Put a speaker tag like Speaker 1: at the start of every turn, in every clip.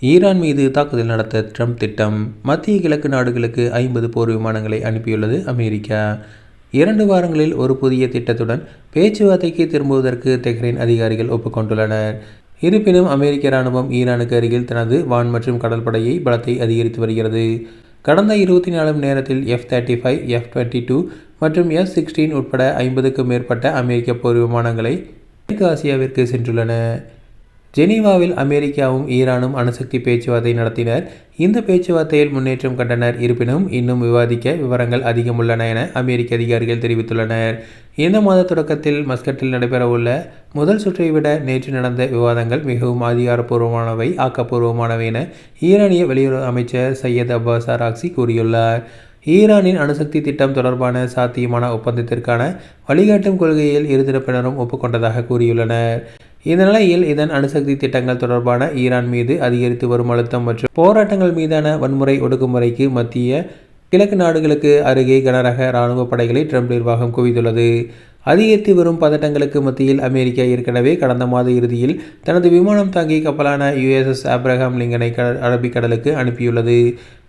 Speaker 1: Iran மீது தாக்குதல் நடத்த ட்ரம்ப் திட்டம். மத்திய கிழக்கு நாடுகளுக்கு ஐம்பது போர் விமானங்களை அனுப்பியுள்ளது அமெரிக்கா. இரண்டு வாரங்களில் ஒரு புதிய திட்டத்துடன் பேச்சுவார்த்தைக்கு திரும்புவதற்கு தெஹ்ரைன் அதிகாரிகள் ஒப்புக்கொண்டுள்ளனர். இருப்பினும் அமெரிக்க இராணுவம் ஈரானுக்கு அருகில் தனது வான் மற்றும் கடல் படையை பலத்தை அதிகரித்து வருகிறது. கடந்த இருபத்தி நாலு மணி நேரத்தில் F thirty five F twenty two மற்றும் எஃப் சிக்ஸ்டீன் உட்பட ஐம்பதுக்கும் மேற்பட்ட அமெரிக்க போர் விமானங்களை மேற்கு ஆசியாவிற்கு சென்றுள்ளன. ஜெனீவாவில் அமெரிக்காவும் ஈரானும் அணுசக்தி பேச்சுவார்த்தை நடத்தினர். இந்த பேச்சுவார்த்தையில் முன்னேற்றம் கண்டனர். இருப்பினும் இன்னும் விவாதிக்க விவரங்கள் அதிகம் உள்ளன என அமெரிக்க அதிகாரிகள் தெரிவித்துள்ளனர். இந்த மாத தொடக்கத்தில் மஸ்கட்டில் நடைபெறவுள்ள முதல் சுற்றை விட நேற்று நடந்த விவாதங்கள் மிகவும் அதிகாரப்பூர்வமானவை ஆக்கப்பூர்வமானவை என ஈரானிய வெளியுறவு அமைச்சர் சையத் அப்பாஸ் ஆராக்சி கூறியுள்ளார். ஈரானின் அணுசக்தி திட்டம் தொடர்பான சாத்தியமான ஒப்பந்தத்திற்கான வழிகாட்டும் கொள்கையில் இருதரப்பினரும் ஒப்புக்கொண்டதாக கூறியுள்ளனர். இந்த நிலையில் இதன் அணுசக்தி திட்டங்கள் தொடர்பான ஈரான் மீது அதிகரித்து வரும் அழுத்தம் மற்றும் போராட்டங்கள் மீதான வன்முறை ஒடுக்குமுறைக்கு மத்திய கிழக்கு நாடுகளுக்கு அருகே கனரக இராணுவ படைகளை ட்ரம்ப் நிர்வாகம் குவித்துள்ளது. அதிகரித்து வரும் பதட்டங்களுக்கு மத்தியில் அமெரிக்கா ஏற்கனவே கடந்த மாத இறுதியில் தனது விமானம் தாங்கி கப்பலான யுஎஸ்எஸ் ஆப்ரஹாம் லிங்கனை அரபிக்கடலுக்கு அனுப்பியுள்ளது.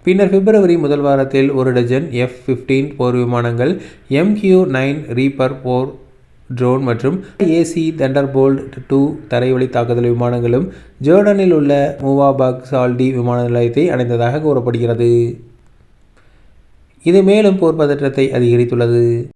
Speaker 1: பின்னர் பிப்ரவரி முதல் வாரத்தில் ஒரு டஜன் எஃப் ஃபிஃப்டீன் போர் விமானங்கள் எம்கியூ நைன் ரீபர் போர் ட்ரோன் மற்றும் ஏசி தண்டர்போல்ட் டூ தரைவழி தாக்குதல் விமானங்களும் ஜோர்டனில் உள்ள மூவாபாக் சால்டி விமான நிலையத்தை அடைந்ததாக கூறப்படுகிறது. இது மேலும் போர் பதற்றத்தை அதிகரித்துள்ளது.